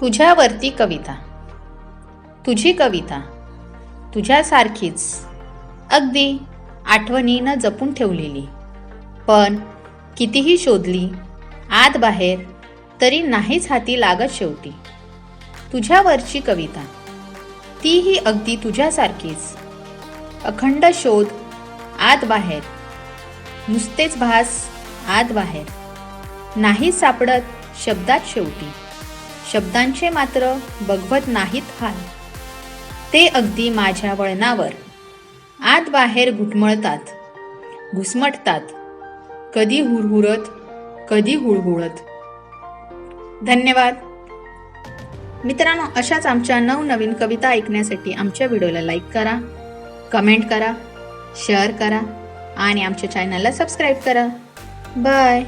तुझ्यावरती कविता. तुझी कविता. तुझ्यासारखीच. अगदी आठवणीनं जपून ठेवलेली. पण कितीही शोधली आत बाहेर तरी नाहीच हाती लागत शेवटी. तुझ्यावरची कविता. तीही अगदी तुझ्यासारखीच. अखंड शोध आत बाहेर. नुसतेच भास आत बाहेर. नाही सापडत शब्दात शेवटी. शब्दांचे मात्र बघवत नाहीत हाल. ते अगदी माझ्या वळणावर. आत बाहेर घुटमळतात घुसमटतात. कधी हुरहुरत कधी हुळहुळत. धन्यवाद. मित्रांनो अशाच आमच्या नवनवीन कविता ऐकण्यासाठी आमच्या व्हिडिओला लाईक करा कमेंट करा शेअर करा आणि आमच्या चॅनलला सबस्क्राईब करा. बाय.